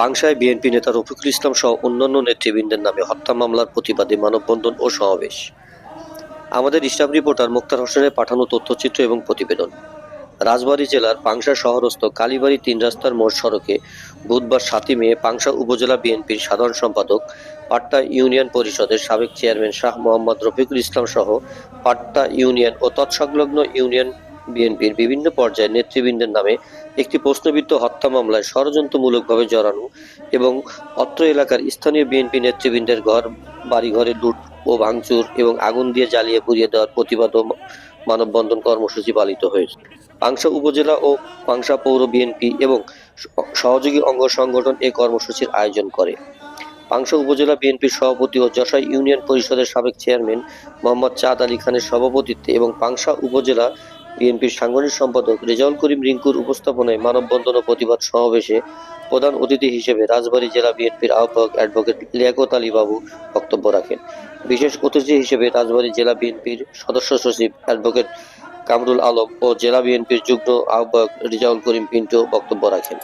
পাংশায় BNP নেতা রফিকুল ইসলাম সহ অন্যান্য নেতৃবৃন্দের নামে হত্যা মামলার প্রতিবাদে মানববন্ধন ও সমাবেশ। আমাদের স্টাফ রিপোর্টার মুক্তার হোসেনের পাঠানো তথ্যচিত্র এবং প্রতিবেদন। রাজবাড়ী জেলার পাংশা শহরস্থ কালীবাড়ি তিন রাস্তার মোড় সড়কে বুধবার সাতই মে পাংশা উপজেলা বিএনপির সাধারণ সম্পাদক পাট্টা ইউনিয়ন পরিষদের সাবেক চেয়ারম্যান শাহ মোহাম্মদ রফিকুল ইসলাম সহ পাট্টা ইউনিয়ন ও তৎসংলগ্ন ইউনিয়ন বিএনপির বিভিন্ন পর্যায়ের নেতৃবৃন্দের নামে একটি প্রশ্নবিদ্ধ হত্যা মামলায় ষড়যন্ত্রমূলকভাবে জড়ানো এবং অত্র এলাকার স্থানীয় বিএনপি নেতৃবৃন্দের ঘর, বাড়িঘরে লুট ও ভাঙচুর এবং আগুন দিয়ে জ্বালিয়ে পুড়িয়ে দেওয়ার প্রতিবাদ ও মানববন্ধন কর্মসূচি পালিত হয়েছে। পাংশা উপজেলা ও পাংশা পৌর বিএনপি এবং সহযোগী অঙ্গ সংগঠন এই কর্মসূচির আয়োজন করে। পাংশা উপজেলা বিএনপির সভাপতি ও যশাই ইউনিয়ন পরিষদের সাবেক চেয়ারম্যান মোহাম্মদ চাঁদ আলী খানের সভাপতিত্বে এবং পাংশা উপজেলা বিএনপির সাংগঠনিক সম্পাদক রেজাউল করিম রিঙ্কুর উপস্থাপনায় মানববন্ধন ও প্রতিবাদ সমাবেশে প্রধান অতিথি হিসেবে রাজবাড়ী জেলা বিএনপির আহ্বায়ক অ্যাডভোকেট লিয়াকত আলী বাবু বক্তব্য রাখেন। বিশেষ অতিথি হিসেবে রাজবাড়ী জেলা বিএনপির সদস্য সচিব অ্যাডভোকেট কামরুল আলম ও জেলা বিএনপির যুগ্ম আহ্বায়ক রিজাউল করিম পিন্টু বক্তব্য রাখেন।